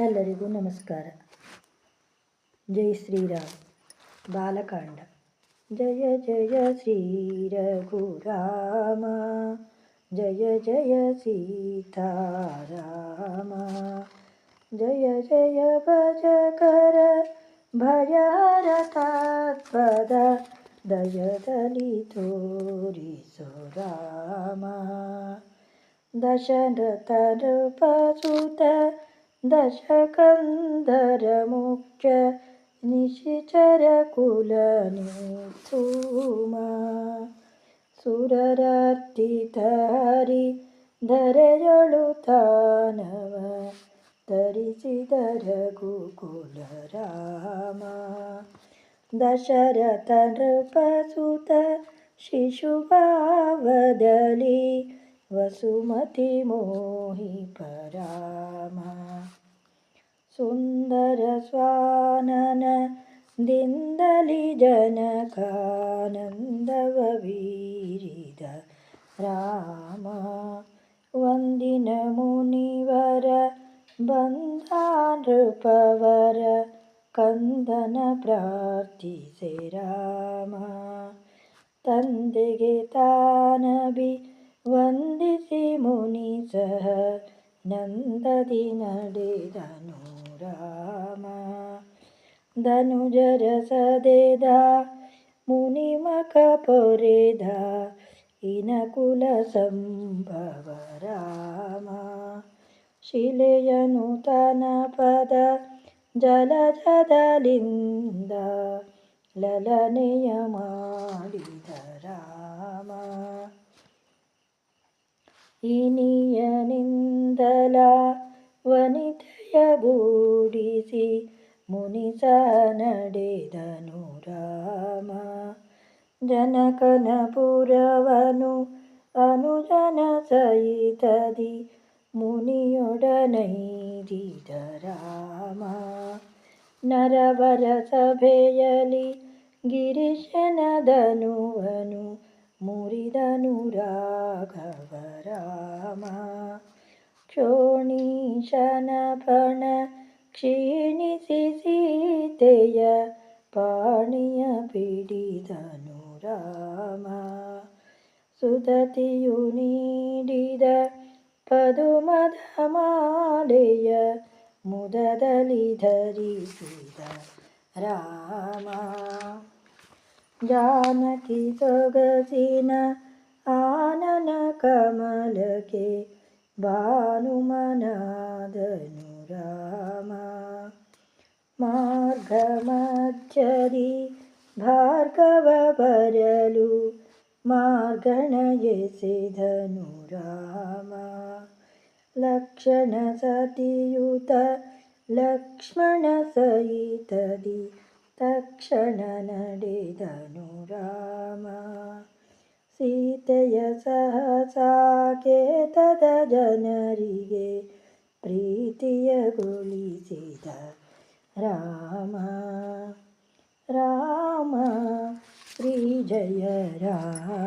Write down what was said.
ಎಲ್ಲರಿಗೂ ನಮಸ್ಕಾರ ಜೈ ಶ್ರೀರಾಮ್ ಬಾಲಕಾಂಡ ಜಯ ಜಯ ಶ್ರೀ ರಘುರಾಮ ಜಯ ಜಯ ಸೀತಾರಾಮ ಜಯ ಜಯ ಭಜಕರ ಭಯರತಾತ್ಪದ ದಯದಲ್ಲಿ ತೋರಿಸು ರಾಮ ದಶರಥ ನೃಪಸುತ ದಶಕಂದರ ಮುಖ್ಯ ನಿಶಿಚರ ಕುಲ ನಿಥೂಮ ಸುರರರ್ತಿತ ಹರಿ ಧರೆಯಳು ತಾನವ, ಧರಿಸಿದ ರಘುಕುಲ ರಾಮ ದಶರಥ ನೃಪಸುತ ಶಿಶುಭಾವದಲ್ಲಿ ವಸುಮತಿ ಮೋಹಿ ಪರಾಮ ಸುಂದರ ಸ್ವಾನನ ದಿಂದಲಿ ಜನಕಾನಂದವ ವೀರಿದ ರಾಮ. ವಂದಿನ ಮುನಿವರ ಬಂಧ ನೃಪವರ ಕಂದನ ಪ್ರಾರ್ಥಿಸೆ ರಾಮ. ತಂದೆಗೆ ತಾನಬಿ ವಂದಿಸಿ ಮುನಿ ಸಹ ನಂದದಿ ನಡೆದನು. ರಾಮ. ಧನುಜರ ಸದೆದ ಮುನಿಮಕ ಪೊರೆದ ಇನಕುಲ ಸಂಭವ ರಾಮ. ಶಿಲೆಯನು ತನ ಪದ ಜಲಜದಲಿಂದ ಲಲನೆಯ ಮಾಡಿದ ರಾಮ. ಇನಿಯನಿಂದಲ ವನಿತೆಯ ಗೂಡಿಸಿ ಮುನಿಸ ನಡೆದನು ರಾಮ ಜನಕನ ಪುರವನು ಅನುಜನ ಸಹಿತದಿ ಮುನಿಯೊಡನೈದಿದ ರಾಮ ನರವರ ಸಭೆಯಲಿ ಗಿರಿಶನದನುವನು ಮುರಿದನು ರಾಘವ ರಾಮ ಕ್ಷೋಣೀಶನ ಪಣ ಕ್ಷೀಣಿಸಿ ಸೀತೆಯ ಪಾಣಿಯ ಪಿಡಿದನು ರಾಮ ಸುಧತಿಯು ನೀಡಿದ ಪದುಮದ ಮಾಲೆಯ ಮುದದಲ್ಲಿ ಧರಿಸಿದ ರಾಮ ಜಾನಕಿ ಸೊಗಸಿನ ಆನನ ಕಮಲಕ್ಕೆ ಭಾನುಮನಾದನು ರಾಮ ಮಾರ್ಗ ಮಧ್ಯದಿ ಭಾರ್ಗವ ಬರಲು ಮಾರ್ಗಣ ಎಸೆದನು ರಾಮ ಲಕ್ಷಣ ಸತಿಯುತ ಲಕ್ಷ್ಮಣ ಸಹಿತದಿ ತಕ್ಷಣ ನಡೆದನು ರಾಮ ಸೀತೆಯ ಸಹಸಾಕೇತದ ಜನರಿಗೆ ಪ್ರೀತಿಯಗೊಳಿಸಿದ ರಾಮ ರಾಮ ಶ್ರೀ ಜಯ ರಾಮ